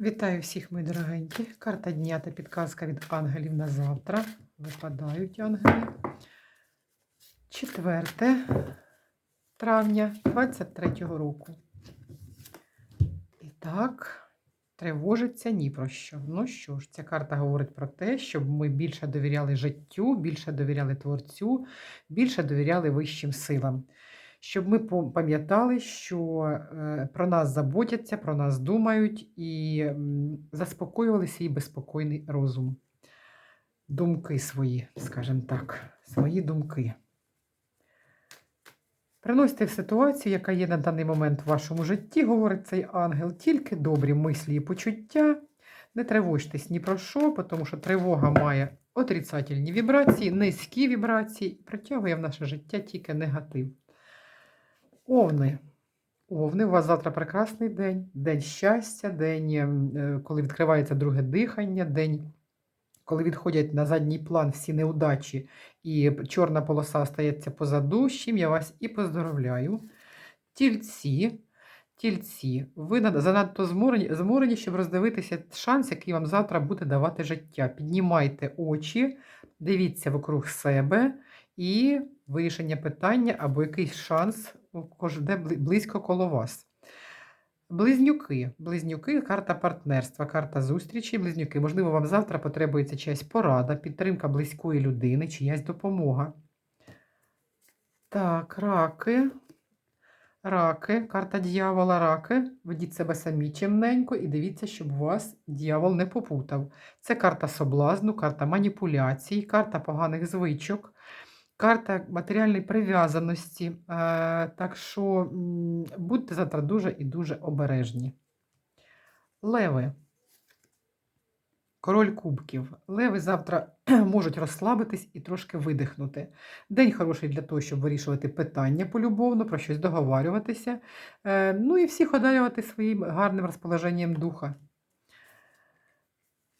Вітаю всіх, мої дорогенькі. Карта дня та підказка від ангелів на завтра. Випадають ангели. 4 травня 23-го року. І так, тривожиться ні про що. Ну що ж, ця карта говорить про те, щоб ми більше довіряли життю, більше довіряли творцю, більше довіряли вищим силам. Щоб ми пам'ятали, що е, про нас заботяться, про нас думають і заспокоювали свій безпокійний розум. Думки свої, скажімо так, свої думки. Приносьте в ситуацію, яка є на даний момент в вашому житті, говорить цей ангел, тільки добрі мислі і почуття. Не тривожтесь ні про що, тому що тривога має отрицательні вібрації, низькі вібрації притягує в наше життя тільки негатив. Овни. Овни, у вас завтра прекрасний день, день щастя, день, ем, е, коли відкривається друге дихання, день, коли відходять на задній план всі неудачі і чорна полоса стається позаду, чим я вас і поздоровляю. Тільці, тільці, ви занадто зморені, зморені, щоб роздивитися шанс, який вам завтра буде давати життя. Піднімайте очі, дивіться вокруг себе і вирішення питання або якийсь шанс де близько коло вас. Близнюки. Близнюки карта партнерства, карта зустрічі. Близнюки. Можливо, вам завтра потребується чиясь порада, підтримка близької людини, чиясь допомога. Так, раки. Раки, карта дьявола, раки. Ведіть себе самі чимненько і дивіться, щоб вас дьявол не попутав. Це карта соблазну, карта маніпуляцій, карта поганих звичок, карта матеріальної прив'язаності. Е, так що будьте завтра дуже і дуже обережні. Леви. Король кубків. Леви завтра можуть розслабитись і трошки видихнути. День хороший для того, щоб вирішувати питання полюбовно, про щось договарюватися. Е, ну і всіх одарювати своїм гарним розположенням духа.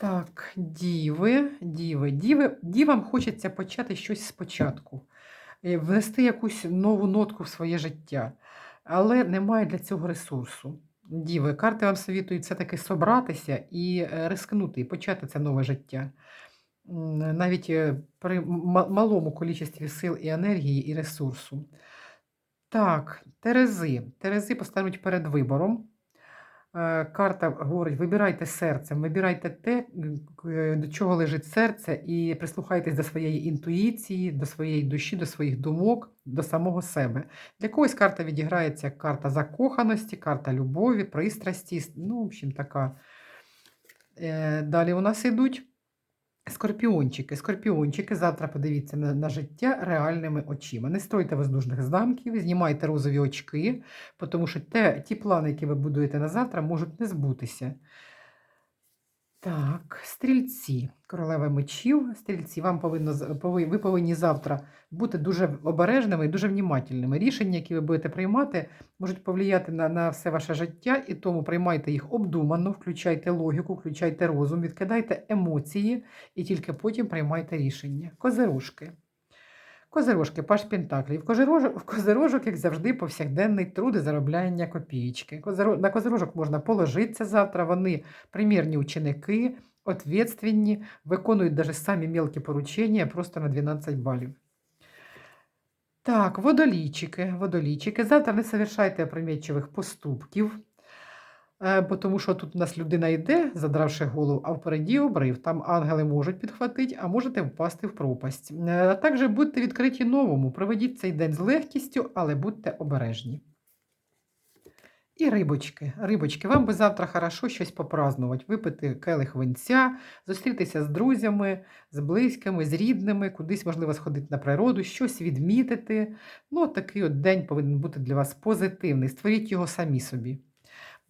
Так, діви, діви, діви, дівам хочеться почати щось спочатку, е, внести якусь нову нотку в своє життя, але немає для цього ресурсу. Діви, карти вам совітують все-таки собратися і е, рискнути, і почати це нове життя. Навіть е, при малому кількості сил і енергії і ресурсу. Так, Терези. Терези постануть перед вибором. Е, Карта говорить: вибирайте серце, вибирайте те, до чого лежить серце, і прислухайтесь до своєї інтуїції, до своєї душі, до своїх думок, до самого себе. Для когось карта відіграється як карта закоханості, карта любові, пристрасті. Ну, в общем, така. Е, Далі у нас йдуть скорпіончики. Скорпіончики, завтра подивіться на, на життя реальними очима. Не стройте воздушних замків, знімайте розові очки, тому що те, ті плани, які ви будуєте на завтра, можуть не збутися. Так, стрільці, королева мечів, стрільці, вам повинно, ви повинні завтра бути дуже обережними і дуже внімательними. Рішення, які ви будете приймати, можуть повлияти на, на все ваше життя, і тому приймайте їх обдумано, включайте логіку, включайте розум, відкидайте емоції і тільки потім приймайте рішення. Козирожки. Козирожки, паш Пентаклів. Козирожок, козирожок, як завжди, повсякденний труд і заробляння копієчки. На козирожок можна положитися завтра. Вони примірні ученики, ответственні, виконують навіть самі мелкі поручення просто на 12 балів. Так, водолійчики, водолійчики. Завтра не совершайте опрометчивих поступків, бо тому що тут у нас людина йде, задравши голову, а впереді обрив. Там ангели можуть підхватити, а можете впасти в пропасть. Е, А також будьте відкриті новому, проведіть цей день з легкістю, але будьте обережні. І рибочки. Рибочки, вам би завтра хорошо щось попразнувати, випити келих винця, зустрітися з друзями, з близькими, з рідними, кудись, можливо, сходити на природу, щось відмітити. Ну, такий от день повинен бути для вас позитивний. Створіть його самі собі.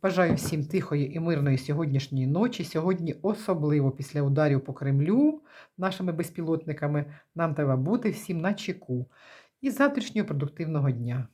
Бажаю всім тихої і мирної сьогоднішньої ночі. Сьогодні, особливо після ударів по Кремлю нашими безпілотниками, нам треба бути всім на чеку. І завтрашнього продуктивного дня.